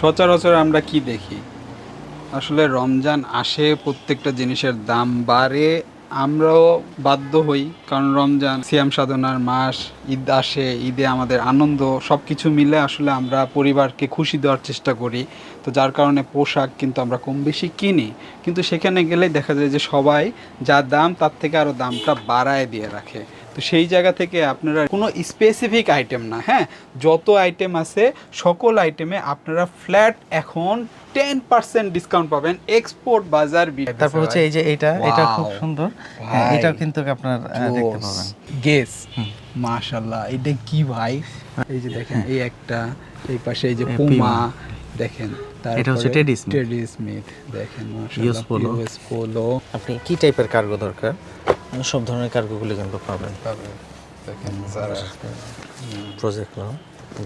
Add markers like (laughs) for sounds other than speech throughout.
সচরাচর আমরা কি দেখি? আসলে রমজান আসে, প্রত্যেকটা জিনিসের দাম বাড়ে। আমরাও বাধ্য হই, কারণ রমজান সিয়াম সাধনার মাস, ঈদ আসে, ঈদে আমাদের আনন্দ সব কিছু মিলে আসলে আমরা পরিবারকে খুশি দেওয়ার চেষ্টা করি। তো যার কারণে পোশাক কিন্তু আমরা কম বেশি কিনি। কিন্তু সেখানে গেলে দেখা যায় যে সবাই যা দাম, তার থেকে আরও দামটা বাড়ায় দিয়ে রাখে। তো সেই জায়গা থেকে আপনারা কোনো স্পেসিফিক আইটেম না হ্যাঁ? যত আইটেম আছে সকল আইটেমে আপনারা ফ্ল্যাট এখন টেন পার্সেন্ট ডিসকাউন্ট পাবেন এক্সপোর্ট বাজার তারপর হচ্ছে এই যে এটা এটা খুব সুন্দর। হ্যাঁ এটাও কিন্তু আপনার আহ, দেখতে পাবেন। গেস মাশাল্লাহ এটা কি ভাই? এই যে দেখেন এই একটা এই পাশে এই যে পুমা। দেখেন এটা হচ্ছে Teddy Smith। টেডি স্মিথ দেখেন। ইউএস পোলো আপনি কি টাইপের কার্গো দরকার? সব ধরনের কার্গোগুলো কিন্তু পাবেন। দেখেন যারা প্রজেক্ট নাও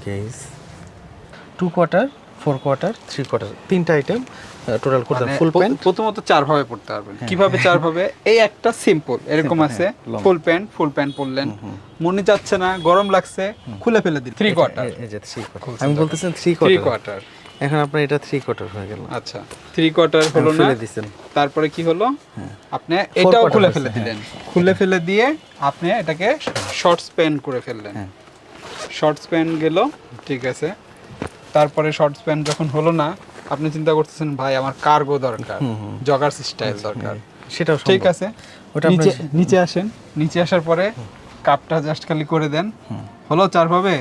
gauge two quarter four quarter three quarter তিনটা আইটেম টোটাল করতে মানে ফুল প্যান্ট প্রথমত চার ভাবে পড়তে পারবেন কীভাবে চার ভাবে? এই একটা সিম্পল এরকম আছে হ্যাঁ, ফুল প্যান্ট ফুল প্যান্ট পরলেন। মনে যাচ্ছে না গরম লাগছে খুলে ফেলে দিন। থ্রি কোয়ার্টার আমি। বলতেছেন থ্রি কোয়ার্টার এখন আপনার এটা থ্রি কোয়ার্টার হয়ে গেল। আচ্ছা থ্রি কোয়ার্টার হলো না? দিছেন। তারপরে কি হলো? আপনি এটাও খুলে ফেলে দিলেন। খুলে ফেলে দিয়ে আপনি এটাকে শর্ট স্প্যান করে ফেললেন। হ্যাঁ। শর্ট স্প্যান গেল ঠিক আছে। তারপরে শর্ট স্প্যান যখন হলো না আপনি চিন্তা করতেছেন ভাই আমার কার্গো দরকার জগার স্টাইল দরকার। সেটাও ঠিক আছে? ওটা নিচে নিচে আসেন। নিচে আসার পরে কাপটা জাস্ট খালি করে দেন। হলো চার ভাবে?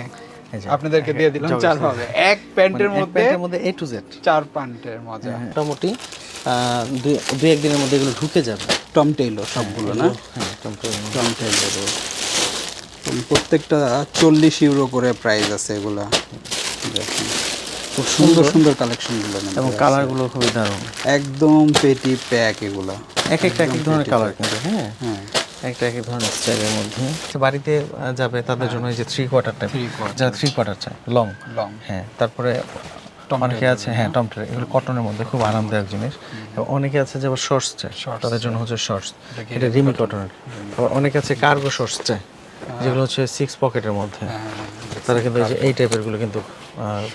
আপনাদেরকে দিয়ে দিলাম চার। ভাবে এক প্যান্টের মানে মধ্যে প্যান্টের মধ্যে এ টু জেড চার প্যান্টের মজা মোটামুটি আহ, দুই দুই একদিনের মধ্যে এগুলো ঢুকে যাবে। টম টেইলর সবগুলো না? হ্যাঁ টমটম। টম টেইলর প্রত্যেকটা চল্লিশ ইউরো করে প্রাইস আছে এগুলা। খুব সুন্দর সুন্দর। কালেকশনগুলো এবং কালারগুলো খুবই দারুণ। একদম পেটি প্যাক এগুলা। এক একটা এক এক ধরনের কালার কিন্তু হ্যাঁ। হ্যাঁ। একটা এক ধরনের স্টাইলের মধ্যে। বাড়িতে যাবে তাদের জন্য এই যে থ্রি কোয়ার্টার টাইপ যারা থ্রি কোয়ার্টার চায় লং লং হ্যাঁ তারপরে অনেকে আছে হ্যাঁ টমটে এগুলো কটনের মধ্যে খুব আরামদায়ক জিনিস। অনেকে আছে যে আবার শর্টস চায় তাদের জন্য হচ্ছে শর্টস এটা রিমি কটনের আবার অনেকে আছে কার্গো শর্টস চায় যেগুলো হচ্ছে সিক্স পকেটের মধ্যে। তারা কিন্তু এই যে এই টাইপেরগুলো কিন্তু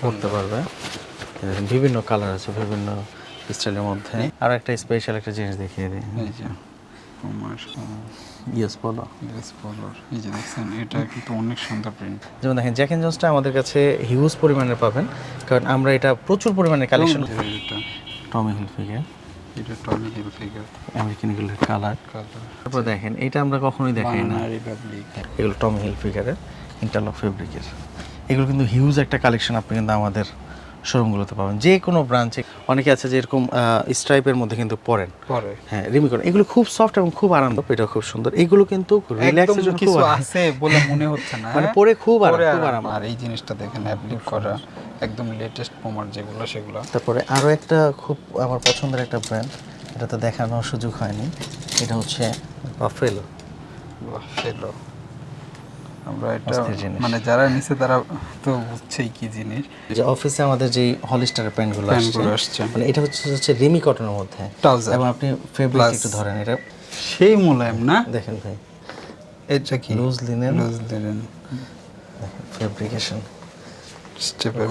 করতে পারবে। বিভিন্ন কালার আছে বিভিন্ন স্টাইলের মধ্যে। আর একটা স্পেশাল একটা জিনিস দেখিয়ে দিই। কুমার ইয়েস বলো। ড্রেস পলোর এই যে দেখছেন এটা কিন্তু অনেক সুন্দর প্রিন্ট যেমন দেখেন জ্যাক এন্ড জন্সটা আমাদের কাছে হিউজ পরিমাণে পাবেন কারণ আমরা এটা প্রচুর পরিমাণে কালেকশন এটা। টমি হিলফিগার এটা টমি হিল ফিগার আমেরিকান এগুলোর কালার কালার তারপর দেখেন এটা আমরা কখনোই দেখাই না। এগুলো টমি হিল ফিগারের ইন্টারলক ফেব্রিকের এগুলো কিন্তু হিউজ একটা কালেকশন আপনি কিন্তু আমাদের শোরুমগুলোতে পাবেন যে কোনো ব্রাঞ্চে। অনেকে আছে যে এরকম স্ট্রাইপের মধ্যে কিন্তু পরেন। পরে। হ্যাঁ রিমিকন এগুলো খুব সফট এবং খুব আরাম এটা খুব সুন্দর। এগুলো কিন্তু রিল্যাক্সের জন্য খুব আছে বলে মনে হচ্ছে না মানে হ্যাঁ? পরে খুব আরাম খুব আরাম। আর এই জিনিসটা দেখেন অ্যাপ্লিক করা একদম লেটেস্ট পোমার যেগুলো সেগুলো। তারপরে আরও একটা খুব আমার পছন্দের একটা ব্র্যান্ড এটা তো দেখানোর সুযোগ হয়নি। এটা হচ্ছে বাফেলো বাহ, ফেলো আমরা এটা মানে যারা নিছে তারা তো বুঝছেই কি জিনিস। যে অফিসে আমাদের যে হলিস্টারের প্যান্টগুলো আসছে আসছে। মানে এটা হচ্ছে হচ্ছে রিমি কটনের মধ্যে। এবং আপনি ফেব্রিক একটু ধরেন এটা সেই মোলায়েম না? দেখেন ভাই। এটা কি? লুজ লিনেন লুজ দিলেন ফেব্রিকেশন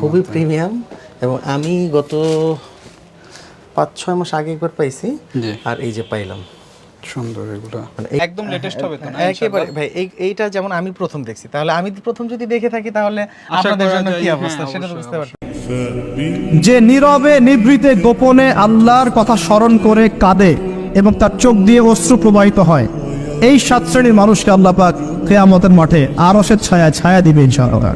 খুবই প্রিমিয়াম এবং আমি গত পাঁচ ছয় মাস আগে একবার পাইছি। আর এই যে পাইলাম। সুন্দর এগুলো। মানে এই- একদম লেটেস্ট হবে তো না একেবারে ভাই এইটা যেমন আমি প্রথম দেখছি তাহলে আমি প্রথম যদি দেখে থাকি তাহলে আপনাদের জন্য কি হ্যাঁ, অবস্থা সেটা তো বুঝতে পারছি। যে নীরবে নিভৃতে গোপনে আল্লাহর কথা স্মরণ করে কাঁদে এবং তার চোখ দিয়ে অশ্রু প্রবাহিত হয় এই সাত শ্রেণির মানুষকে আল্লাহ পাক কেয়ামতের মাঠে আরসের ছায়া ছায়া দিবে ইনশাআল্লাহ।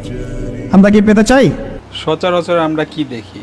আমরা কি পেতে চাই? সচরাচর আমরা কি দেখি?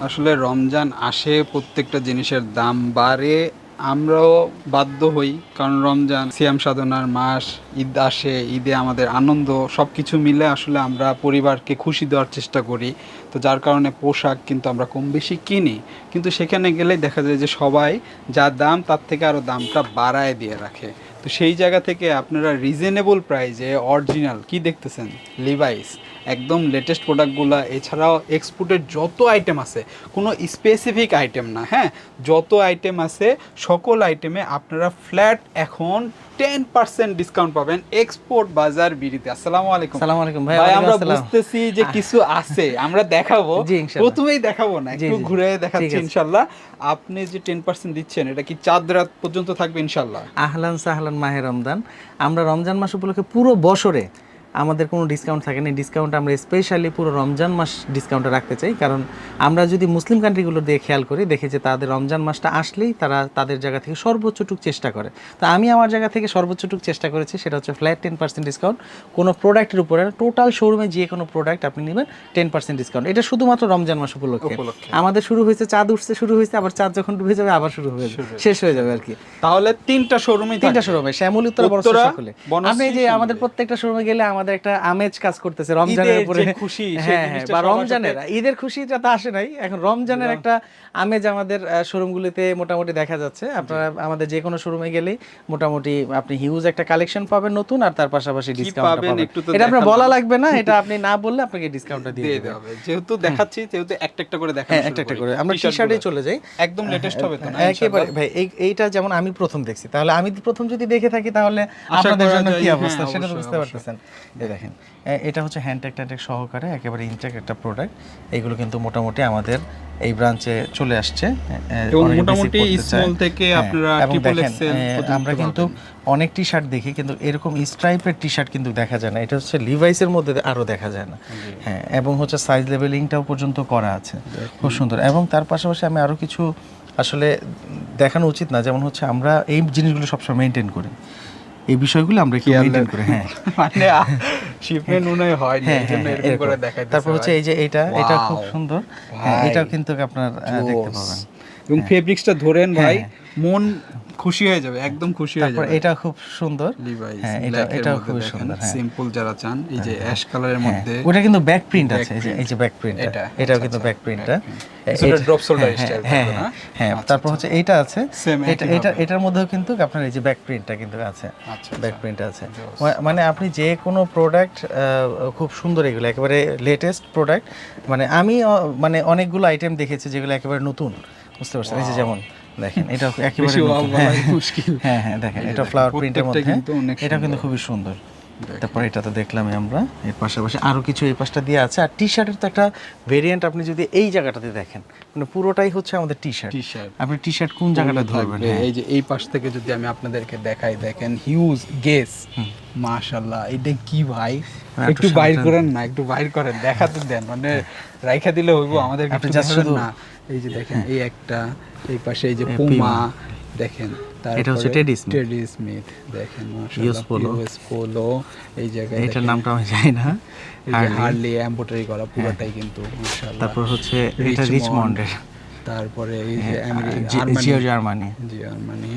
আসলে রমজান আসে প্রত্যেকটা জিনিসের দাম বাড়ে আমরাও বাধ্য হই, কারণ রমজান, সিয়াম সাধনার মাস, ঈদ আসে, ঈদে আমাদের আনন্দ সব কিছু মিলে আসলে আমরা পরিবারকে খুশি দেওয়ার চেষ্টা করি। তো যার কারণে পোশাক কিন্তু আমরা কম বেশি কিনি। কিন্তু সেখানে গেলে দেখা যায় যে সবাই যা দাম, তার থেকে আরও দামটা বাড়ায় দিয়ে রাখে। তো সেই জায়গা থেকে আপনারা রিজনেবল প্রাইজে অরিজিনাল কি দেখতেছেন? লিভাইস একদম লেটেস্ট প্রোডাক্টগুলো এছাড়াও এক্সপোর্টের যত আইটেম আছে কোনো স্পেসিফিক আইটেম না হ্যাঁ? যত আইটেম আছে সকল আইটেমে আপনারা ফ্ল্যাট এখন টেন পার্সেন্ট ডিসকাউন্ট পাবেন এক্সপোর্ট বাজার বিড়িতে। আসসালামু আলাইকুম। আসসালামু আলাইকুম। ভাই, আমরা বুঝতেছি যে কিছু আছে আমরা দেখাবো। প্রথমেই দেখাবো না একটু ঘুরে দেখাচ্ছি ইনশাল্লাহ। আপনি যে টেন পার্সেন্ট দিচ্ছেন এটা কি চাঁদ রাত পর্যন্ত থাকবে ইনশাল্লাহ? আহলান সাহলান মাহে রমজান। আমরা রমজান মাস উপলক্ষে পুরো বছরে আমাদের কোনো ডিসকাউন্ট থাকে না। ডিসকাউন্ট আমরা স্পেশালি পুরো রমজান মাস ডিসকাউন্টে রাখতে চাই। কারণ আমরা যদি মুসলিম কান্ট্রিগুলো দিয়ে খেয়াল করি দেখি যে তাদের রমজান মাসটা আসলেই তারা তাদের জায়গা থেকে সর্বোচ্চটুক চেষ্টা করে। তো আমি আমার জায়গা থেকে সর্বোচ্চটুক চেষ্টা করেছি সেটা হচ্ছে ফ্ল্যাট টেন পার্সেন্ট ডিসকাউন্ট কোনো প্রোডাক্টের উপরে টোটাল শোরুমে যে কোনো প্রোডাক্ট আপনি নেবেন টেন পার্সেন্ট ডিসকাউন্ট এটা শুধুমাত্র রমজান মাস উপলক্ষে। আমাদের শুরু হয়েছে চাঁদ উঠছে শুরু হয়েছে আবার চাঁদ যখন ডুবে যাবে আবার শুরু হয়ে যাবে। শেষ হয়ে যাবে আর কি। তাহলে তিনটা শোরুমে তিনটা শোরুমে শ্যামল উত্তরা বড় সকলে। আপনি যে আমাদের প্রত্যেকটা শোরুমে গেলে আমাদের একটা আমেজ কাজ করতেছে রমজানের উপরে। খুশি, হ্যাঁ হ্যাঁ বা রমজানের ঈদের খুশিটা তো আসে নাই। এখন রমজানের একটা আমেজ আমাদের শোরুমগুলিতে মোটামুটি দেখা যাচ্ছে। আপনারা আমাদের যে কোনো শোরুমে গেলেই মোটামুটি আপনি হিউজ একটা কালেকশন পাবেন নতুন আর তার পাশাপাশি ডিসকাউন্ট পাবেন এটা আপনার বলা লাগবে না (laughs) এটা আপনি না বললে আপনাকে ডিসকাউন্টটা দিয়ে দেবে। দেওয়া হবে। যেহেতু দেখাচ্ছি যেহেতু একটা একটা করে দেখা হ্যাঁ একটা একটা করে। আমরা টি শার্টে চলে যাই। একদম লেটেস্ট হবে তো না একেবারে ভাই এই এইটা যেমন আমি প্রথম দেখছি তাহলে আমি প্রথম যদি দেখে থাকি তাহলে আপনাদের জন্য কি হ্যাঁ, অবস্থা? সেটা বুঝতে পারতেছেন। এই দেখেন এটা হচ্ছে হ্যান্ডটেক ট্যান্টেক সহকারে একেবারে ইনটেক একটা প্রোডাক্ট এইগুলো কিন্তু মোটামুটি আমাদের এই ব্রাঞ্চে চলে আসছে। মোটামুটি থেকে হ্যাঁ, আপনারা আমরা কিন্তু অনেক টি শার্ট দেখি কিন্তু এরকম স্ট্রাইপের টি শার্ট কিন্তু দেখা যায় না। এটা হচ্ছে লিভাইসের মধ্যে আরও দেখা যায় না। হ্যাঁ এবং হচ্ছে সাইজ লেভেলিংটাও পর্যন্ত করা আছে। খুব সুন্দর। এবং তার পাশাপাশি আমি আরও কিছু আসলে দেখানো উচিত না। যেমন হচ্ছে আমরা এই জিনিসগুলো সবসময় মেনটেন করি। এই বিষয়গুলো আমরা একটু মেইনটেইন করে হ্যাঁ। (laughs) মানে শিপমেন্ট মনে হয় না হ্যাঁ এই হ্যাঁ, এরকম করে দেখাই তারপর হচ্ছে এই যে এটা এটা খুব সুন্দর। হ্যাঁ এটাও কিন্তু আপনার দেখতে। পাবেন। এবং ফেব্রিক্সটা ধরেন ভাই হ্যাঁ। মন খুশি হয়ে যাবে একদম খুশি হয়ে যাবে। এটা খুব সুন্দর। লিভাইস হ্যাঁ এটা এটাও মধ্যে সুন্দর হ্যাঁ। সিম্পল যারা চান এই যে অ্যাশ কালারের হ্যাঁ, মধ্যে ওটা কিন্তু ব্যাক প্রিন্ট আছে এই যে এই যে ব্যাক প্রিন্ট এটা, এটাও আচ্ছা, কিন্তু আচ্ছা, ব্যাক প্রিন্টটা print। কিছুটা drop shoulder হ্যাঁ হ্যাঁ হ্যাঁ আচ্ছা, তারপর হচ্ছে এইটা আছে। এটা এটা এটার মধ্যেও কিন্তু আপনার এই যে ব্যাক প্রিন্টটা কিন্তু আছে। আচ্ছা, ব্যাক আচ্ছা। প্রিন্ট আছে। মানে আপনি যে কোনো প্রোডাক্ট খুব সুন্দর এগুলো একেবারে লেটেস্ট প্রোডাক্ট মানে আমি মানে অনেকগুলো আইটেম দেখেছি যেগুলো একেবারে নতুন। বুঝতে পারছেন? এই যে যেমন দেখেন এটা একেবারে হ্যাঁ, মুশকিল। হ্যাঁ হ্যাঁ দেখেন এটা ফ্লাওয়ার প্রিন্টের মধ্যে এটা কিন্তু খুবই সুন্দর। তারপর এটা তো দেখলামই আমরা এর পাশাপাশি আরও কিছু এই পাশটা দিয়ে আছে। আর টি শার্টের তো একটা ভেরিয়েন্ট আপনি যদি এই জায়গাটাতে দেখেন মানে পুরোটাই হচ্ছে আমাদের টি শার্ট। আপনি টি শার্ট কোন জায়গাটা ধরবেন? হ্যাঁ। এই যে এই পাশ থেকে যদি আমি আপনাদেরকে দেখাই দেখেন হিউজ গেস মাশাআল্লাহ এটা কি ভাই? হ্যাঁ, একটু একটু বাইর করেন না একটু বাইর করেন দেখাতে দেন। মানে রাইখা দিলে হইব আমাদের শুধু- না। এই যে দেখেন এই একটা এই পাশে এই যে পুমা দেখেন এটা হচ্ছে Teddy Smith। টেডি স্মিথ দেখেন ইউএস পোলো এই জায়গায় দেখেন, নামটা আমি জানি না। হার্লি এমব্রয়ডারি করা পুরোটাই কিন্তু মাশাআল্লাহ। তারপর হচ্ছে এটা রিচমন্ডের তারপরে এই যে হ্যাঁ, আমেরি- জি- আরমানি- জিও জার্মানি জার্মানি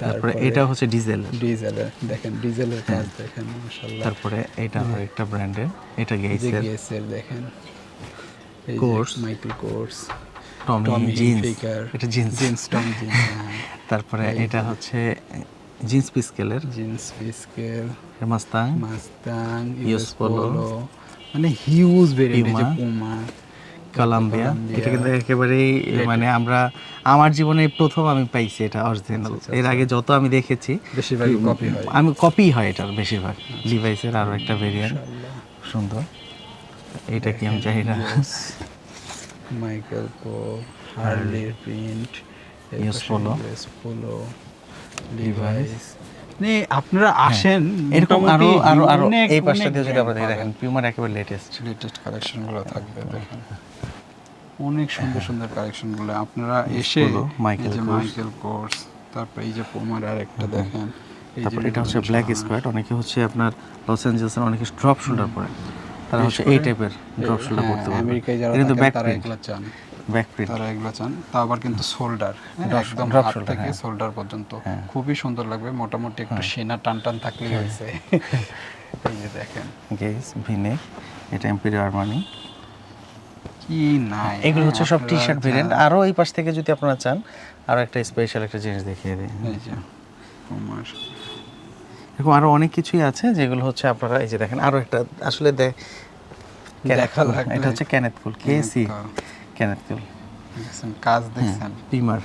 তারপরে এটা হচ্ছে ডিজেল ডিজেলের দেখেন ডিজেলের কাজ দেখেন মাশাআল্লাহ। তারপরে এটা আরেকটা ব্র্যান্ডের এটা যে গেইসের গেসের দেখেন। Kors। Michael Kors Tommy jeans এটা জিন্স জিন্স টমি জিন্স তারপরে এটা হচ্ছে জিন্স পিসকেলের জিন্স বিস্কেল মাস্তাং মাস্তাং Polo, পোলো মানে হিউজ ভেরিয়েন্ট যে পুমা কলাম্বিয়া এটা কিন্তু একেবারেই মানে আমরা আমার জীবনে প্রথম আমি পাইছি এটা অরিজিনাল এর আগে যত আমি দেখেছি বেশিরভাগ কপি হয়। আমি কপি হয় এটার বেশিরভাগ। লিভাইসের আরও একটা ভেরিয়েন্ট সুন্দর। এটা কি আমি জানি না। মাইকেল কো হার্লি প্রিন্ট পোলো লিভাইস আপনারা আসেন এরকম আরও আরও আরও এই পাশটা দিয়ে যদি brand দেখেন পিউমার একেবারে লেটেস্ট লেটেস্ট কালেকশনগুলো থাকবে দেখেন। অনেক সুন্দর সুন্দর কালেকশনগুলো আপনারা এসে এই যে মাইকেল কোর্স তারপর এই যে পোমার আরেকটা দেখেন এই তারপর এটা হচ্ছে ব্ল্যাক স্কোয়াড অনেকে হচ্ছে আপনার লস অ্যাঞ্জেলসের অনেকে ড্রপ শোল্ডার পরে। তারা হচ্ছে এই টাইপের ড্রপ শোল্ডার হ্যাঁ, করতে পারবে। আমেরিকায় যারা কিন্তু ব্যাক তারা এগুলো চান। ব্যাক প্রিন্ট তারা এগুলো চান তা আবার কিন্তু সোল্ডার একদম drop হাত থেকে হ্যাঁ। সোল্ডার পর্যন্ত। খুবই সুন্দর লাগবে মোটামুটি একটু সেনা টান টান থাকলেই হয়েছে। (laughs) এই যে দেখেন। গেস ভিনে এটা এম্পিরিয়ার আরমানি কি নাই এগুলো হচ্ছে সব টি শার্ট ভেরিয়েন্ট আরও এই পাশ থেকে যদি আপনারা চান আরও একটা স্পেশাল একটা জিনিস দেখিয়ে দিই। এই যে এরকম আরও অনেক কিছুই আছে যেগুলো হচ্ছে আপনারা এই যে দেখেন আরও একটা আসলে এটা হচ্ছে ক্যানেথ কুল কেসি। ক্যানেথ দেখছেন কাজ দেখছেন। পিমার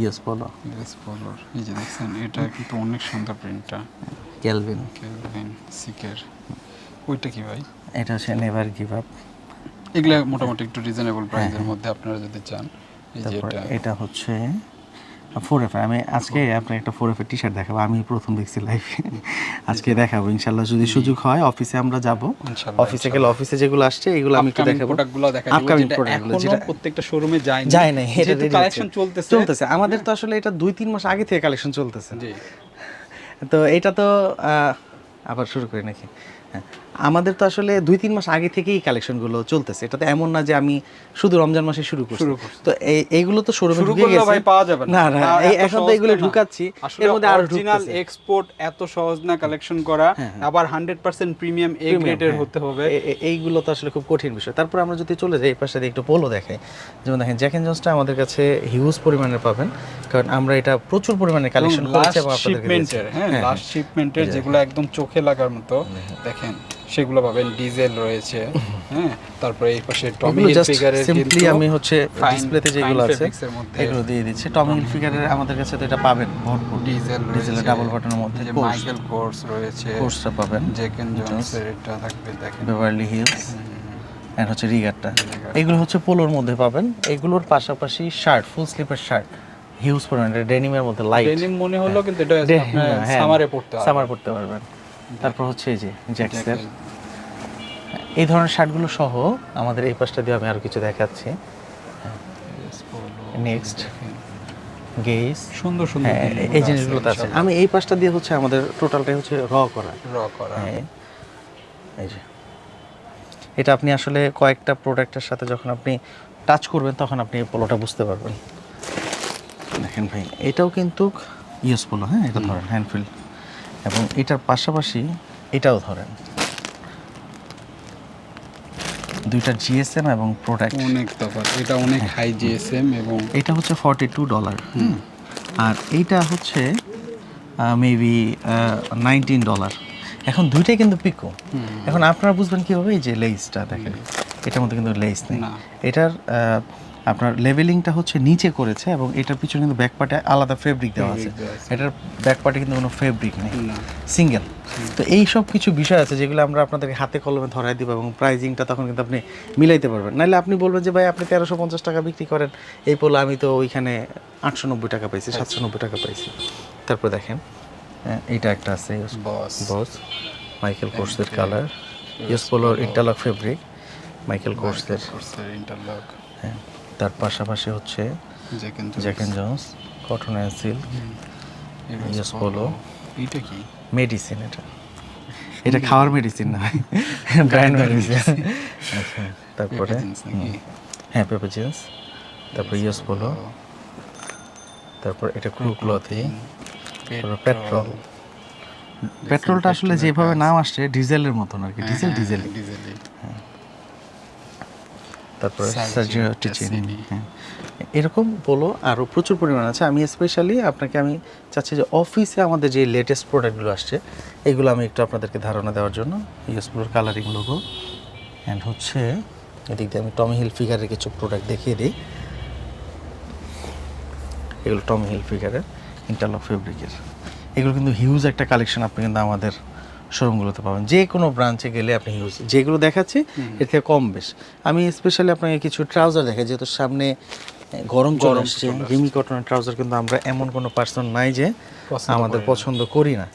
ইয়েস বলো ড্রেস পলোর এই যে দেখছেন এটা কিন্তু অনেক সুন্দর প্রিন্টটা ক্যালভিন কেলভিন সিকের ওইটা কি ভাই? এটা হচ্ছে নেভার গিভ আপ এগুলা মোটামুটি একটু রিজনেবল প্রাইসের মধ্যে আপনারা যদি চান এই যে এটা। এটা হচ্ছে ফোর এফ আমি আজকে আপনাকে একটা ফোর এফ টি শার্ট দেখাবো আমি প্রথম দেখছি লাইফে আজকে দেখাবো ইনশাল্লাহ যদি সুযোগ হয় অফিসে আমরা যাব। অফিসে গেলে অফিসে যেগুলো আসছে এগুলো আমি একটু দেখাবো। প্রোডাক্টগুলো দেখা আপকামিং যেটা প্রোডাক্টগুলো যেটা প্রত্যেকটা শোরুমে যায়নি। যায় নাই এটা কালেকশন চলতেছে। চলতেছে আমাদের তো আসলে এটা দুই তিন মাস আগে থেকে কালেকশন চলতেছে। জি। তো এটা তো আহ, আবার শুরু করি নাকি? হ্যাঁ। আমাদের তো আসলে দুই তিন মাস আগে থেকেই কালেকশনগুলো চলতেছে। এটা তো এমন না যে আমি শুধু রমজান মাসে শুরু করছি। তো এইগুলো তো শোরুমে শুরু ঢুকে করলে গেছে। ভাই পাওয়া যাবে না। না এখন তো এগুলো। ঢুকাচ্ছি এর মধ্যে আরও অরিজিনাল এক্সপোর্ট এত সহজ না কালেকশন করা। আবার 100% প্রিমিয়াম এ গ্রেডের হ্যাঁ। হতে হবে। এইগুলো তো আসলে খুব কঠিন বিষয়। তারপর আমরা যদি চলে যাই এই পাশে একটু পোলো দেখাই। যেমন দেখেন জ্যাক এন্ড জন্সটা আমাদের কাছে হিউজ পরিমাণে পাবেন। কারণ আমরা এটা প্রচুর পরিমাণে কালেকশন করেছি এবং আপনাদেরকে হ্যাঁ লাস্ট শিপমেন্টের যেগুলো একদম চোখে লাগার মতো দেখেন। সেগুলো পাবেন ডিজেল রয়েছে হ্যাঁ? তারপরে এই পাশে টমি এগুলো জাস্ট ফিগারের সিম্পলি আমি হচ্ছে ডিসপ্লেতে যেগুলো আছে এগুলো দিয়ে দিচ্ছি। টমি হিল ফিগারের আমাদের কাছে তো এটা পাবেন ভরপুর ডিজেল ডিজেলের ডাবল বাটনের মধ্যে যে মাইকেল কোর্স রয়েছে কোর্সটা পাবেন জেকেন জনসের এটা থাকবে দেখেন। বেভারলি হিলস এন্ড হচ্ছে রিগারটা এগুলো হচ্ছে পোলোর মধ্যে পাবেন এগুলোর পাশাপাশি শার্ট ফুল স্লিপের শার্ট হিউজ পরিমাণে ডেনিমের মধ্যে লাইট ডেনিম মনে হলো কিন্তু এটা আপনার হ্যাঁ, সামারে পড়তে সামার পড়তে পারবেন। তারপর হচ্ছে এই যে জ্যাক্সের এই ধরনের শার্টগুলো সহ আমাদের এই পাশটা দিয়ে আমি আরও কিছু দেখাচ্ছি। নেক্সট গেইস সুন্দর সুন্দর হ্যাঁ এই জিনিসগুলো তো আছে। আমি এই পাশটা দিয়ে হচ্ছে আমাদের টোটালটাই হচ্ছে র করা। র করা। হ্যাঁ এই যে। এটা আপনি আসলে কয়েকটা প্রোডাক্টের সাথে যখন আপনি টাচ করবেন তখন আপনি এই পোলোটা বুঝতে পারবেন। দেখেন ভাই। এটাও কিন্তু ইউজ পোলো হ্যাঁ এটা ধরেন হ্যান্ডফিল এবং এটার পাশাপাশি এটাও ধরেন। দুইটা জিএসএম এবং প্রোডাক্ট অনেক তফাৎ। এটা অনেক হাই জিএসএম এবং এটা হচ্ছে ফর্টি টু ডলার আর এইটা হচ্ছে মেবি নাইনটিন ডলার এখন দুইটাই কিন্তু পিকো এখন আপনারা বুঝবেন কীভাবে? এই যে লেসটা দেখেন। এটার মধ্যে কিন্তু লেস নেই। এটার আপনার লেভেলিংটা হচ্ছে নিচে করেছে এবং এটার পিছনে কিন্তু ব্যাক পার্টে আলাদা ফেব্রিক দেওয়া আছে। এটার ব্যাক পার্টে কিন্তু কোনো ফেব্রিক নেই। সিঙ্গেল তো এই সব কিছু বিষয় আছে যেগুলো আমরা আপনাদেরকে হাতে কলমে ধরাই দিব এবং প্রাইজিংটা তখন কিন্তু আপনি মিলাইতে পারবেন। নাহলে আপনি বলবেন যে ভাই আপনি তেরোশো পঞ্চাশ টাকা বিক্রি করেন। এই পোলা আমি তো ওইখানে আটশো নব্বই টাকা পাইছি সাতশো নব্বই টাকা পাইছি। তারপর দেখেন হ্যাঁ, এইটা একটা আছে বস বস মাইকেল কোর্সের কালার ইউস পোলোর ইন্টারলক ফেব্রিক মাইকেল কোর্সের কোর্সের ইন্টারলক হ্যাঁ। তার পাশাপাশি হচ্ছে জেকেন Jack and Jones cotton and silk Yes, polo. এটা কি? মেডিসিন এটা। এটা খাওয়ার মেডিসিন না। (laughs) ব্র্যান্ড মেডিসিন আচ্ছা তারপরে? নাকি? হুম। হ্যাঁ পেপে জিন্স তারপর ইয়েস বলো তারপর এটা ক্রু ক্লথি তারপর পেট্রোল পেট্রোলটা আসলে যেভাবে নাম আসছে ডিজেলের মতন আর কি। ডিজেল ডিজেল ডিজেলি তারপরে। হ্যাঁ। এরকম বলো আরও প্রচুর পরিমাণ আছে। আমি স্পেশালি আপনাকে আমি চাচ্ছি যে অফিসে আমাদের যে লেটেস্ট প্রোডাক্টগুলো আসছে এগুলো আমি একটু আপনাদেরকে ধারণা দেওয়ার জন্য। ইউসগুলোর কালারিং লোগো অ্যান্ড হচ্ছে এদিক দিয়ে আমি টমি হিল ফিগারের কিছু প্রোডাক্ট দেখিয়ে দিই। এগুলো টমি হিল ফিগারের ইন্টারলক ফেব্রিকের এগুলো কিন্তু হিউজ একটা কালেকশন আপনি কিন্তু আমাদের শোরুমগুলোতে পাবেন। যে কোনো ব্রাঞ্চে গেলে আপনি হিউজ যেগুলো দেখাচ্ছি এর থেকে কম বেশ। আমি স্পেশালি আপনাকে কিছু ট্রাউজার দেখাই যেহেতু সামনে গরম গরম আসছে রিমি কটনের ট্রাউজার কিন্তু আমরা এমন কোনো পার্সন নাই যে আমাদের পছন্দ করি না।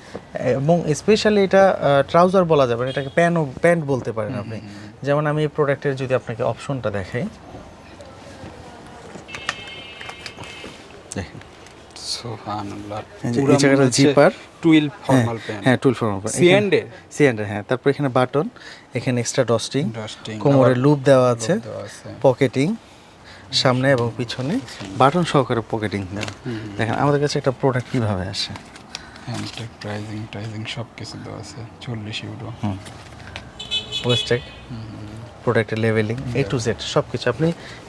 এবং স্পেশালি এটা ট্রাউজার বলা যাবে না এটাকে প্যান্টও প্যান্ট বলতে পারেন আপনি। যেমন আমি এই প্রোডাক্টের যদি আপনাকে অপশনটা দেখাই। দেখেন। সুবহানাল্লাহ এই জায়গাটা জিপার। টুইল ফর্মাল প্যান্ট হ্যাঁ টুল ফর্মাল সিএনডে সিএন্ডের হ্যাঁ তারপর এখানে বাটন এখানে এক্সট্রা ডস্টিং কোমরের লুপ দেওয়া আছে পকেটিং সামনে এবং পিছনে। বাটন সহকারে পকেটিং দেওয়া। দেখেন আমাদের কাছে একটা প্রোডাক্ট কীভাবে আসে? হ্যান্ডটেক প্রাইজিং টাইজিং সব কিছু দেওয়া আছে। চল্লিশ ইউরো ওয়েস্টেক প্রোডাক্টের লেভেলিং এ টু জেড সব কিছু আপনি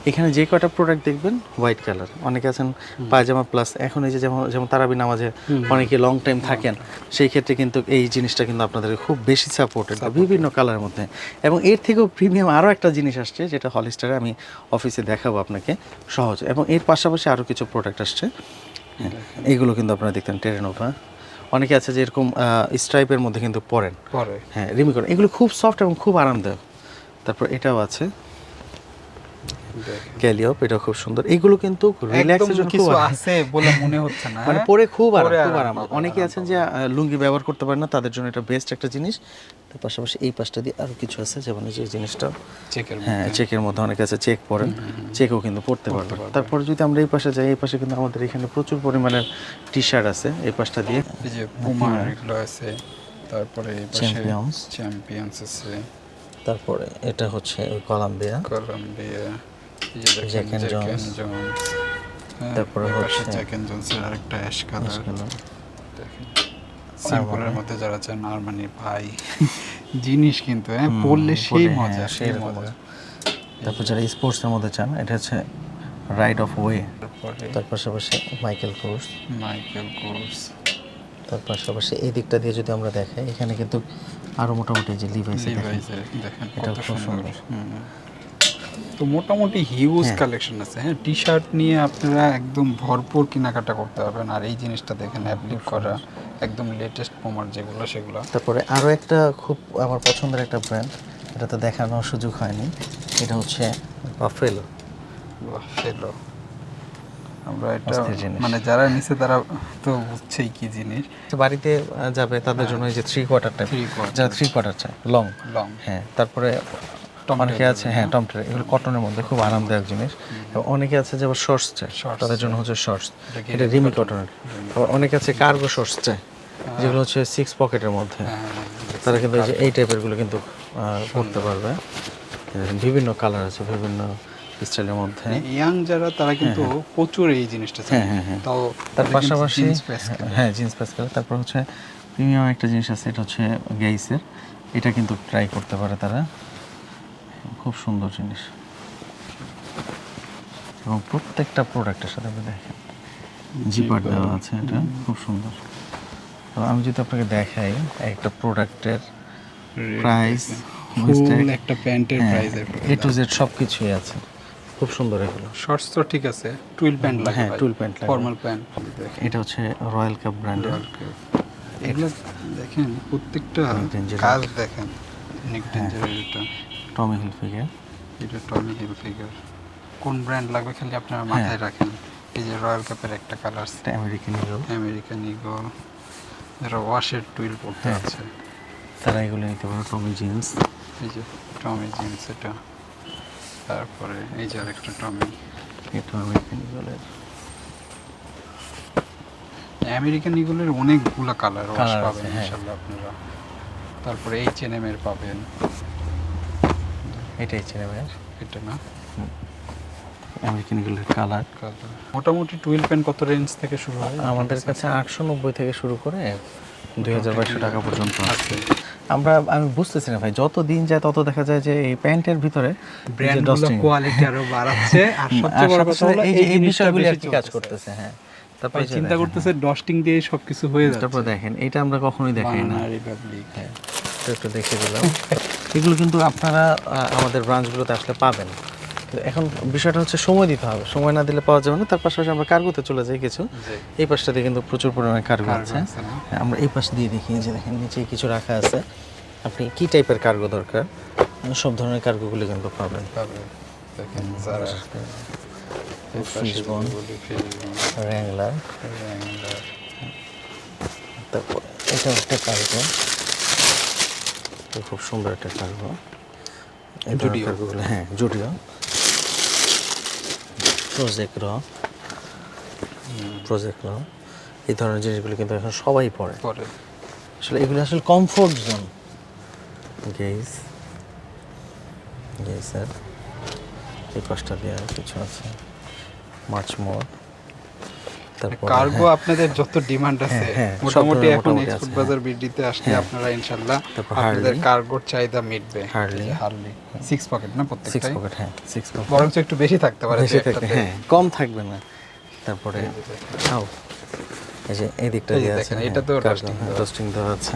এখানে যে কয়টা প্রোডাক্ট দেখবেন হোয়াইট কালার অনেকে আছেন পায়জামা প্লাস এখন এই যে যেমন যেমন তারাবি নামাজে অনেকে লং টাইম থাকেন সেই ক্ষেত্রে কিন্তু এই জিনিসটা কিন্তু আপনাদের খুব বেশি সাপোর্টেড বিভিন্ন কালারের মধ্যে। এবং এর থেকেও প্রিমিয়াম আরও একটা জিনিস আসছে যেটা হলিস্টারে আমি অফিসে দেখাবো আপনাকে সহজ। এবং এর পাশাপাশি আরও কিছু প্রোডাক্ট আসছে। এগুলো কিন্তু আপনারা দেখতেন টেরেনোভা অনেকে আছে যে এরকম স্ট্রাইপের মধ্যে কিন্তু পরেন। পরে। হ্যাঁ রিমিকন এগুলো খুব সফট এবং খুব আরামদায়ক। তারপর এটাও আছে। ক্যালিওপ এটাও খুব সুন্দর। এগুলো কিন্তু জন্য কিছু আছে বলে মনে হচ্ছে না। মানে? পরে খুব আরাম খুব আরাম আরাম। অনেকে আছেন যে লুঙ্গি ব্যবহার করতে পারেন না তাদের জন্য এটা বেস্ট একটা জিনিস। তার পাশাপাশি এই পাশটা দিয়ে আরও কিছু আছে যেমন এই যে জিনিসটা। চেকের হ্যাঁ চেকের মধ্যে অনেকে আছে চেক পরেন চেকও কিন্তু পড়তে পারবেন। তারপর যদি আমরা এই পাশে যাই এই পাশে কিন্তু আমাদের এখানে প্রচুর পরিমাণের টি শার্ট আছে এই পাশটা দিয়ে। এই যে পুমা এগুলো আছে তারপরে এই পাশে Champions। চ্যাম্পিয়ন্স আছে। তারপরে এটা হচ্ছে কলাম্বিয়া। কলম্বিয়া এই যে দেখেন জ্যাক এন্ড জ্যাক জন্স। হ্যাঁ, তারপরে হচ্ছে- জ্যাক এন্ড জন্সের আরেকটা অ্যাশ কালার। দেখেন। সিম্পলের মধ্যে যারা চান আরমানি ভাই (laughs) জিনিস কিন্তু হ্যাঁ পড়লে সেই মজা হ্যাঁ, সেই মজা। তারপর যারা স্পোর্টসের মধ্যে চান এটা হচ্ছে রাইড অফ ওয়ে তারপরে তার পাশাপাশি মাইকেল কোর্স মাইকেল কোর্স তার পাশাপাশি এই দিকটা দিয়ে যদি আমরা দেখাই এখানে কিন্তু আরও মোটামুটি যে লিভাইসে দেখেন। এটা খুব সুন্দর। তো মোটামুটি হিউজ কালেকশন আছে হ্যাঁ? টি শার্ট নিয়ে আপনারা একদম ভরপুর কেনাকাটা করতে পারবেন। আর এই জিনিসটা দেখেন অ্যাপ্লিক করা একদম লেটেস্ট পোমার যেগুলো সেগুলো। তারপরে আরও একটা খুব আমার পছন্দের একটা ব্র্যান্ড এটা তো দেখানোর সুযোগ হয়নি এটা হচ্ছে বাফেলো বাহ, ফেলো আমরা এটা মানে যারা নিছে তারা তো বুঝছেই কি জিনিস। বাড়িতে যাবে তাদের জন্য এই যে থ্রি কোয়ার্টার টাইপ যারা থ্রি কোয়ার্টার চায় লং লং হ্যাঁ তারপরে অনেকে আছে হ্যাঁ টমটের এগুলো কটনের মধ্যে খুব আরামদায়ক জিনিস। এবং অনেকে আছে যে আবার শর্টস চায়। তাদের জন্য হচ্ছে শর্টস এটা রিমি কটনের অনেকে আছে কার্গো শর্টস চায়। যেগুলো হচ্ছে সিক্স পকেটের মধ্যে। হ্যাঁ, তারা কিন্তু এই টাইপেরগুলো কিন্তু পরতে পারবে। বিভিন্ন কালার আছে বিভিন্ন স্টাইলের মধ্যে। ইয়াং যারা তারা কিন্তু প্রচুর এই জিনিসটা হ্যাঁ, হ্যাঁ, হ্যাঁ। তাও তার পাশাপাশি হ্যাঁ জিন্স প্যাস করে তারপর হচ্ছে প্রিমিয়াম একটা জিনিস আছে এটা হচ্ছে গেইসের। এটা কিন্তু ট্রাই করতে পারে তারা। খুব সুন্দর জিনিস। এবং প্রত্যেকটা প্রোডাক্টের সাথে আপনি দেখেন। জিপার দেওয়া আছে এটা খুব সুন্দর। তো আমি যদি আপনাকে দেখাই একটা প্রোডাক্টের প্রাইস একটা প্যান্টের হ্যাঁ, প্রাইসের এ টু জেড সব কিছুই আছে। খুব সুন্দর এগুলো। শর্টস তো ঠিক আছে টুইল প্যান্ট লাগে হ্যাঁ, twill প্যান্ট লাগে। Formal pant. এটা হচ্ছে রয়্যাল কাপ ব্র্যান্ডের এগুলো দেখেন প্রত্যেকটা কাজ দেখেন। নিক হ্যাঁ। ডেঞ্জারের এটা। টমি হিলফিগার এটা টমি হিলফিগার কোন ব্র্যান্ড লাগবে খালি আপনারা মাথায় রাখেন। এই যে রয়্যাল কাপের একটা colour American Eagle American Eagle যারা ওয়াশের টুইল পড়তে হ্যাঁ। আছে। তারা এগুলো নিতে পারো টমি জিন্স এই যে টমি জিন্স এটা। তারপরে এই যে আরেকটা টমি। এটা আমেরিকান ইগলের আমেরিকান ইগলের অনেকগুলো কালার ওয়াশ পাবেন হ্যাঁ। ইনশাল্লাহ আপনারা। তারপরে এইচ এন এম এর পাবেন। এটা এটাই ছিল ভাইয়ার এটা না? আমেরিকান ইগলের কালার মোটামুটি টুয়েলভ প্যান্ট কত রেঞ্জ থেকে শুরু হয়? আমাদের কাছে আটশো নব্বই থেকে শুরু করে দুই হাজার বাইশশো টাকা পর্যন্ত আছে। আমরা আমি বুঝতেছি না ভাই যত দিন যায় তত দেখা যায় যে এই প্যান্টের ভিতরে কোয়ালিটি আরও বাড়াচ্ছে। (laughs) আর সবচেয়ে বড় কথা হলো এই যে এই জিনিসটা বিষয়গুলি আর কি কাজ করতেছে হ্যাঁ। তারপরে চিন্তা করতেছে ডস্টিং দিয়ে সবকিছু হয়ে যাচ্ছে। তারপর দেখেন এটা আমরা কখনোই দেখাই না। রিপাবলিক হ্যাঁ। একটু দেখে দিলাম। এগুলো কিন্তু আপনারা আমাদের আমাদের ব্রাঞ্চগুলোতে আসলে পাবেন। কিন্তু এখন বিষয়টা হচ্ছে সময় দিতে হবে। সময় না দিলে পাওয়া যাবে না। তার পাশাপাশি আমরা কার্গোতে চলে যাই কিছু। এই পাশটাতে কিন্তু প্রচুর পরিমাণে কার্গো আছে? হ্যাঁ, আমরা এই পাশ দিয়ে দেখি। যে দেখেন নিচে কিছু রাখা আছে। আপনি কি টাইপের কার্গো দরকার? সব ধরনের কার্গোগুলো কিন্তু পাবেন। র্যাংলার তারপর এটা একটা কার্গো। খুব সুন্দর একটা কার্গো। Judio। হ্যাঁ জুডিও। প্রজেক্ট র প্রজেক্ট র এই ধরনের জিনিসগুলো কিন্তু এখন সবাই পড়ে আসলে এগুলো আসলে কমফোর্ট জোন গেইস গেইসের এই কষ্ট দেওয়ার কিছু আছে। মাছ মোর তারপর কার্গো আপনাদের যত ডিমান্ড আছে হ্যাঁ, মোটামুটি এখন এক্সপোর্ট বাজার বিডিতে আসলে আপনারা ইনশাল্লাহ তারপর আপনাদের কার্গোর চাহিদা মিটবে। Harley। হার্লি সিক্স পকেট না সিক্স পকেট হ্যাঁ সিক্স পকেট বরঞ্চ একটু বেশি থাকতে পারে বেশি একটাতে। হ্যাঁ কম থাকবে না। তারপরে আও এই যে এই দিকটা আছে এটা তো দেওয়া। রোস্টিং দেওয়া আছে।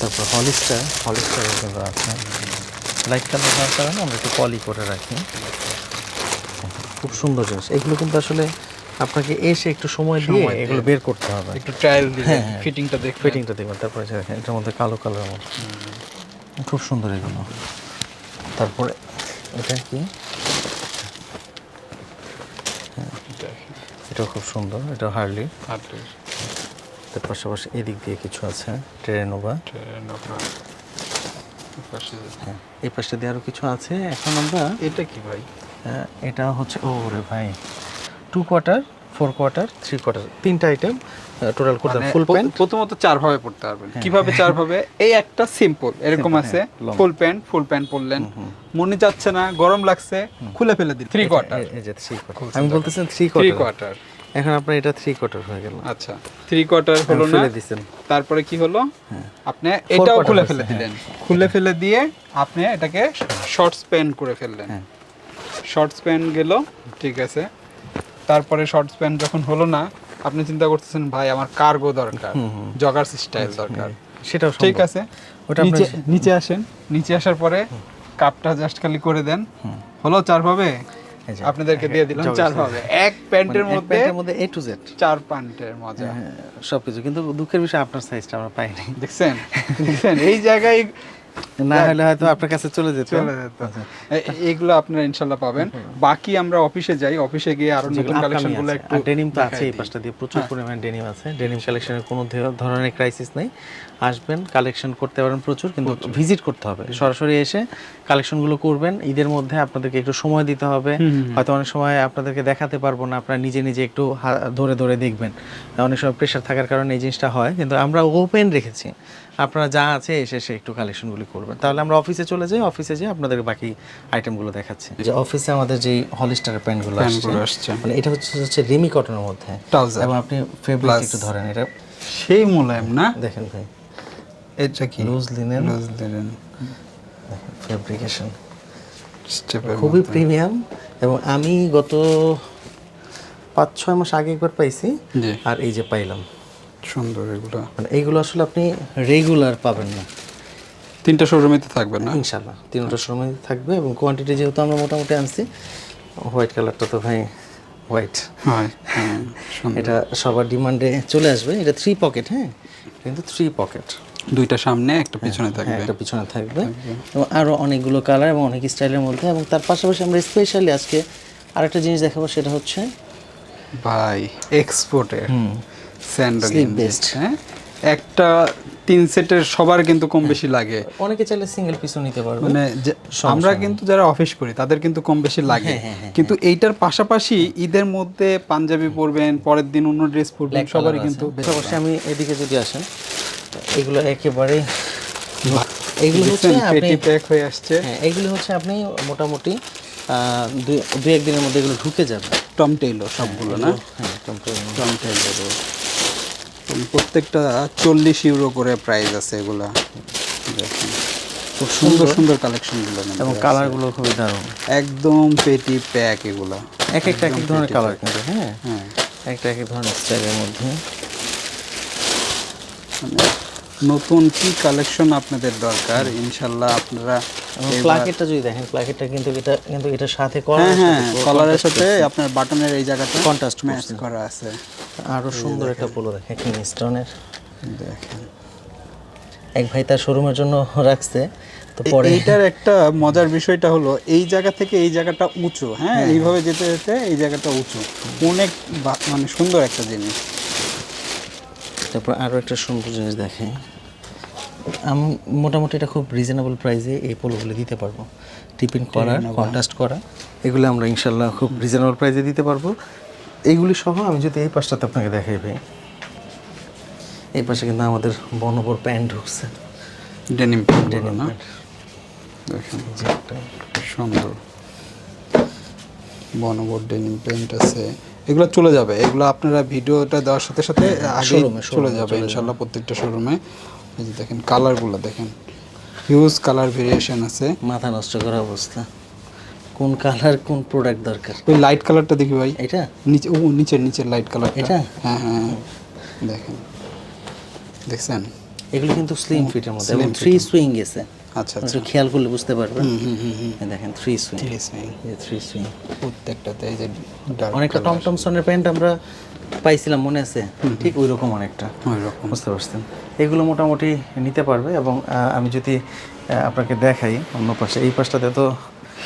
তারপর হলিস্টার হলিস্টার কিন্তু আছে। লাইট কালার হওয়ার কারণে আমরা একটু পলি করে রাখি। খুব সুন্দর জিনিস। এগুলো কিন্তু আসলে আপনাকে এসে একটু সময় দিয়ে এগুলো বের করতে হবে। একটু ট্রায়াল হ্যাঁ, হ্যাঁ। ফিটিংটা দেখবেন। ফিটিংটা দেখবেন তারপরে দেখেন এটার মধ্যে কালো কালার মধ্যে খুব সুন্দর এগুলো। তারপরে এটা কি? দেখেন, এটাও খুব সুন্দর এটা হার্লি তার পাশাপাশি এদিক দিয়ে কিছু আছে ট্রেনোভা হ্যাঁ এই পাশটা দিয়ে আরও কিছু আছে। এখন আমরা এটা কি ভাই? এটা হচ্ছে ও রে ভাই two quarter four quarter three quarter তিনটা আইটেম টোটাল করতে মানে ফুল প্যান্ট প্রথমত চার ভাবে পড়তে পারবেন। কীভাবে চার ভাবে? এই একটা সিম্পল এরকম আছে হ্যাঁ, ফুল প্যান্ট ফুল প্যান্ট পরলেন মনে যাচ্ছে না গরম লাগছে খুলে ফেলে দিন থ্রি কোয়ার্টার এই যে থ্রি কোয়ার্টার আমি টাকা। বলতেছেন থ্রি থ্রি কোয়ার্টার কোয়ার্টার এখন আপনার এটা থ্রি কোয়ার্টার হয়ে গেল। আচ্ছা থ্রি কোয়ার্টার হলো না। ফেলে দিছেন তারপরে কি হলো? আপনি এটাও খুলে ফেলে দিলেন। খুলে ফেলে দিয়ে আপনি এটাকে শর্ট স্প্যান করে ফেললেন। হ্যাঁ। শর্ট স্প্যান গেল ঠিক আছে। তারপরে শর্ট স্প্যান যখন হলো না আপনি চিন্তা করতেছেন ভাই আমার কার্গো দরকার জগার্স স্টাইল দরকার। সেটাও ঠিক আছে? ওটা নিচে নিচে আসেন। নিচে আসার পরে কাপটা জাস্ট খালি করে দেন। হলো চার ভাবে আপনাদেরকে দিয়ে দিলাম চার। ভাবে এক প্যান্টের মধ্যে প্যান্টের মধ্যে এ টু জেড চার প্যান্টের মজা। সব কিছু কিন্তু দুঃখের বিষয় আপনার সাইজটা আমরা পাইনি। দেখছেন? দেখছেন? এই জায়গায় না হলে হয়তো আপনার কাছে চলে যেত। চলে যেত। এ- এইগুলো আপনারা ইনশাল্লাহ পাবেন। বাকি আমরা অফিসে যাই। অফিসে গিয়ে আরও নতুন কালেকশনগুলো একটু ডেনিম তো আছে এই পাশটা দিয়ে। প্রচুর পরিমাণে ডেনিম আছে। ডেনিম কালেকশনের কোনো ধরনের ক্রাইসিস নেই। আসবেন কালেকশন করতে পারেন প্রচুর কিন্তু ভিজিট করতে হবে। সরাসরি এসে কালেকশনগুলো করবেন। ঈদের মধ্যে আপনাদেরকে একটু সময় দিতে হবে। হয়তো অনেক সময় আপনাদেরকে দেখাতে পারব না। আপনারা নিজে নিজে একটু ধরে ধরে দেখবেন। অনেক সময় প্রেশার থাকার কারণে এই জিনিসটা হয়। কিন্তু আমরা ওপেন রেখেছি। আপনারা যা আছে এসে এসে একটু কালেকশনগুলি করবেন। তাহলে আমরা অফিসে চলে যাই অফিসে যেয়ে আপনাদের বাকি আইটেমগুলো দেখাচ্ছি। যে অফিসে আমাদের যে হলিস্টারের প্যান্টগুলো আসছে আসছে। মানে এটা হচ্ছে হচ্ছে রিমি কটনের মধ্যে। এবং আপনি ফেব্রিক একটু ধরেন এটা সেই মোলায়েম না? দেখেন ভাই। এটা কি? লুজ লিনেন লুজ দিলেন ফেব্রিকেশন স্টেপের খুবই প্রিমিয়াম এবং আমি গত পাঁচ ছয় মাস আগে একবার পাইছি আর এই যে পাইলাম। সুন্দর এগুলো। মানে এইগুলো আসলে আপনি রেগুলার পাবেন না। তিনটা শোরুমে তো থাকবে না? ইনশাল্লাহ তিনটা সময় থাকবে এবং কোয়ান্টিটি যেহেতু আমরা মোটামুটি আনছি হোয়াইট কালারটা তো ভাই হোয়াইট হয় হ্যাঁ, এটা সবার ডিমান্ডে চলে আসবে। এটা থ্রি পকেট হ্যাঁ কিন্তু থ্রি পকেট দুইটা সামনে একটা পিছনে হ্যাঁ থাকবে। একটা পিছনে থাকবে। এবং আরও অনেকগুলো কালার এবং অনেক স্টাইলের মধ্যে। এবং তার পাশাপাশি আমরা স্পেশালি আজকে আরেকটা জিনিস দেখাবো সেটা হচ্ছে ভাই এক্সপোর্টের স্যান্ডো হ্যাঁ? একটা তিন সেটের সবার কিন্তু কম বেশি লাগে। অনেকে চাইলে সিঙ্গেল পিসও নিতে পারবে। মানে আমরা কিন্তু যারা অফিস করি তাদের কিন্তু কম বেশি লাগে। কিন্তু এইটার পাশাপাশি ঈদের মধ্যে পাঞ্জাবি পরবেন পরের দিন অন্য ড্রেস পরবেন সবারই কিন্তু পাশাপাশি আমি এদিকে যদি আসেন এগুলো একেবারে এগুলো হচ্ছে পেটি প্যাক হয়ে আসছে। হ্যাঁ এগুলো হচ্ছে আপনি মোটামুটি আহ, দুই দুই একদিনের মধ্যে এগুলো ঢুকে যাবে। টম টেইলর সবগুলো না? হ্যাঁ টোটাল টম টেইলর প্রত্যেকটা চল্লিশ ইউরো করে প্রাইস আছে এগুলা। দেখেন খুব সুন্দর সুন্দর। কালেকশনগুলো এবং কালারগুলো খুবই দারুণ। একদম পেটি প্যাক এগুলা। এক একটা এক ধরনের কালার কিন্তু হ্যাঁ? হ্যাঁ। একটা এক ধরনের স্টাইলের মধ্যে। নতুন কি কালেকশন আপনাদের দরকার? ইনশাল্লাহ আপনারা প্লাকেটটা যদি দেখেন প্লাকেটটা কিন্তু এটা কিন্তু এটার সাথে হ্যাঁ হ্যাঁ কলারের সাথে আপনার বাটনের এই জায়গাটা Contrast ম্যাচ করা আছে। আরও সুন্দর একটা পোলো দেখেন কিংস্টনের দেখেন। এক ভাই তার শোরুমের জন্য রাখছে তো পরে এটার একটা মজার বিষয়টা হলো এই জায়গা থেকে এই জায়গাটা উঁচু হ্যাঁ? এইভাবে যেতে যেতে এই জায়গাটা উঁচু। অনেক মানে সুন্দর একটা জিনিস। তারপর আরও একটা সুন্দর জিনিস দেখে। আমি মোটামুটি এটা খুব রিজনেবল প্রাইসে এই পোলোগুলো দিতে পারব। টিফিন করা কন্ট্রাস্ট করা এগুলো আমরা ইনশাল্লাহ খুব রিজনেবল প্রাইসে দিতে পারব। এইগুলি সহ আমি যদি এই পাশটাতে আপনাকে দেখাই ভাই। এই পাশে কিন্তু আমাদের বনবর প্যান্ট ঢুকছে ডেনিম। দেখেন। যে একটা। সুন্দর। বনবর ডেনিম প্যান্ট আছে। এগুলো চলে যাবে। এগুলো আপনারা ভিডিওটা দেওয়ার সাথে সাথে আগে চলে যাবে চলে ইনশাল্লাহ প্রত্যেকটা শোরুমে এই যে দেখেন কালারগুলো দেখেন। হিউজ কালার ভেরিয়েশন আছে। মাথা নষ্ট করা অবস্থা। কোন কালার কোন প্রোডাক্ট দরকার? ওই লাইট কালারটা দেখি ভাই। এটা? নিচে ও নিচের নিচের লাইট কালার এটা? হ্যাঁ হ্যাঁ হ্যাঁ। দেখেন। দেখছেন? এগুলো কিন্তু স্লিম ফিটের মধ্যে। এবং থ্রি সুইং গেছে আচ্ছা একটু আচ্ছা খেয়াল করলে বুঝতে পারবেন হুম হুম হুম হুম। দেখেন থ্রি সুইং ঠিক আছে থ্রি সুইং প্রত্যেকটাতে এই যে অনেকটা টম টমসনের প্যান্ট আমরা পাইছিলাম মনে আছে? ঠিক ওই রকম অনেকটা। ওই রকম বুঝতে পারছেন? এগুলো মোটামুটি নিতে পারবে এবং আমি যদি আপনাকে দেখাই অন্য পাশে এই পাশটাতে তো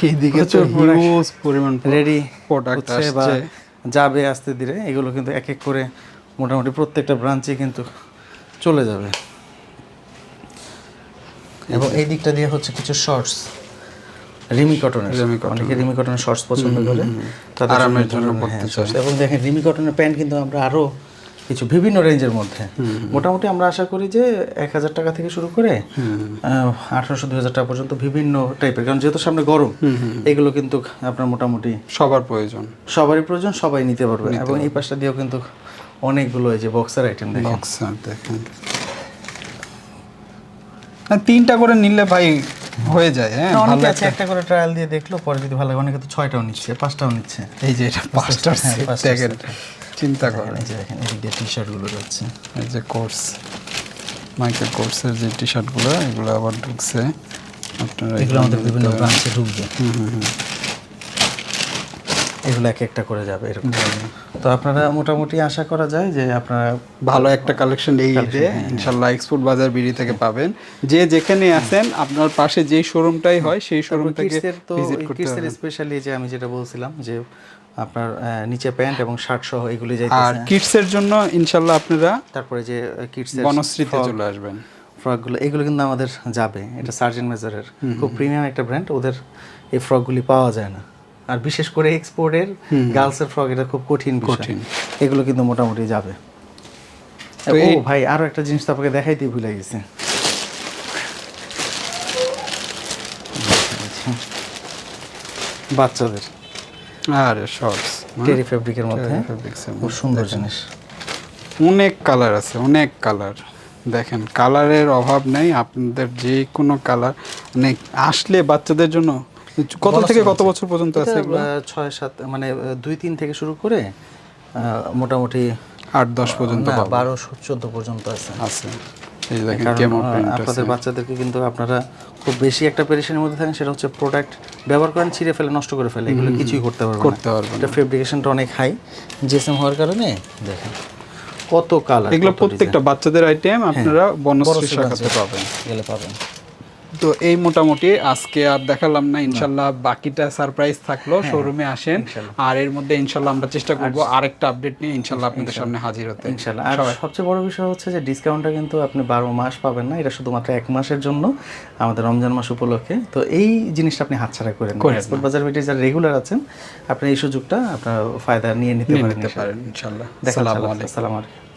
এইদিকে তো হিউজ পরিমাণ রেডি প্রোডাক্ট আসছে। যাবে আস্তে ধীরে এগুলো কিন্তু এক এক করে মোটামুটি প্রত্যেকটা ব্রাঞ্চে কিন্তু চলে যাবে। এবং এই দিকটা দিয়ে হচ্ছে কিছু শর্টস রিমি কটনের রিমি। অনেকে রিমি কটনের শর্টস পছন্দ করে। তাদের আরামের জন্য হ্যাঁ, এবং দেখেন রিমি কটনের প্যান্ট কিন্তু আমরা আরও কিছু বিভিন্ন রেঞ্জের মধ্যে। মোটামুটি আমরা আশা করি যে এক হাজার টাকা থেকে শুরু করে আঠারোশো দুই হাজার টাকা পর্যন্ত বিভিন্ন টাইপের কারণ যেহেতু সামনে গরম এগুলো কিন্তু আপনার মোটামুটি সবার প্রয়োজন। সবারই প্রয়োজন সবাই নিতে পারবে। এবং এই পাশটা দিয়েও কিন্তু অনেকগুলো এই যে বক্সার আইটেম দেখেন। বক্সার দেখেন। তিনটা করে নিলে ভাই হয়ে যায় হ্যাঁ অনেকে আছে একটা। করে ট্রায়াল দিয়ে দেখল পরে যদি ভালো লাগে অনেকে তো ছয়টাও নিচ্ছে পাঁচটাও নিচ্ছে। এই যে এটা পাঁচটার হ্যাঁ, set পাঁচটার দেখেন চিন্তা করেন। এই যে দেখেন এদিক দিয়ে টি শার্টগুলো যাচ্ছে এই যে কোর্স মাইকেল কোর্সের যে টি শার্টগুলো এগুলো আবার ঢুকছে। আপনারা এগুলো আমাদের বিভিন্ন ব্রাঞ্চে ঢুকবে। হুম, হুম, হুম। এগুলো এক একটা করে যাবে এরকম। তো আপনারা মোটামুটি আশা করা যায় যে আপনারা ভালো একটা কালেকশন এই ঈদে হ্যাঁ, ইনশাল্লাহ এক্সপোর্ট বাজার বিড়ি থেকে পাবেন। যে যেখানে আছেন আপনার পাশে যেই শোরুমটাই হয় সেই শোরুম থেকে তো কিডসের স্পেশালি যে আমি যেটা বলছিলাম যে আপনার নিচে প্যান্ট এবং শার্ট সহ এগুলি যাই আর যাইতেছে কিডসের জন্য ইনশাল্লাহ আপনারা তারপরে যে কিডসের বনশ্রীতে চলে আসবেন। ফ্রকগুলো এগুলো কিন্তু আমাদের যাবে। এটা সার্জেন মেজারের খুব প্রিমিয়াম একটা ব্র্যান্ড ওদের এই ফ্রকগুলি পাওয়া যায় না। আর বিশেষ করে এক্সপোর্টের গার্লসের ফ্রক এটা খুব কঠিন কঠিন। এগুলো কিন্তু মোটামুটি যাবে। ও ভাই আরও একটা জিনিস তো আপনাকে দেখাইতে ভুলে গেছে। বাচ্চাদের। আরে শর্টস টেরি ফেব্রিকের মধ্যে খুব সুন্দর জিনিস। অনেক কালার আছে অনেক কালার দেখেন কালারের অভাব নেই আপনাদের যে কোনো কালার মানে আসলে বাচ্চাদের জন্য কত থেকে কত বছর পর্যন্ত আছে ছয় সাত মানে দুই তিন থেকে শুরু করে মোটামুটি আট দশ পর্যন্ত বারো চোদ্দ পর্যন্ত আছে। আপনাদের বাচ্চাদেরকে কিন্তু আপনারা খুব বেশি একটা পেরেশানির মধ্যে থাকেন সেটা হচ্ছে প্রোডাক্ট ব্যবহার করেন ছিঁড়ে ফেলে নষ্ট করে ফেলে এগুলো কিছুই করতে পারবে করতে পারবে এটা ফেব্রিকেশনটা অনেক হাই জিএসএম হওয়ার কারণে দেখেন কত কালার এগুলো প্রত্যেকটা বাচ্চাদের আইটেম আপনারা বনশ্রী বনশ্রী শাখাতে পাবেন। গেলে পাবেন। তো এই মোটামুটি আজকে আর দেখালাম না ইনশাল্লাহ বাকিটা সারপ্রাইজ থাকল হ্যাঁ, শোরুমে আসেন। আর এর মধ্যে ইনশাল্লাহ আমরা চেষ্টা করব আরেকটা আপডেট নিয়ে ইনশাল্লাহ আপনাদের সামনে হাজির হতে। ইনশাল্লাহ। আর সবচেয়ে বড় বিষয় হচ্ছে যে ডিসকাউন্টটা কিন্তু আপনি বারো মাস পাবেন না এটা শুধুমাত্র এক মাসের জন্য আমাদের রমজান মাস উপলক্ষে। তো এই জিনিসটা আপনি হাতছাড়া করেন এক্সপোর্ট বাজার মিটে যারা রেগুলার আছেন আপনি এই সুযোগটা আপনার ফায়দা নিয়ে নিতে পারেন ইনশাল্লাহ। আসসালামু আলাইকুম।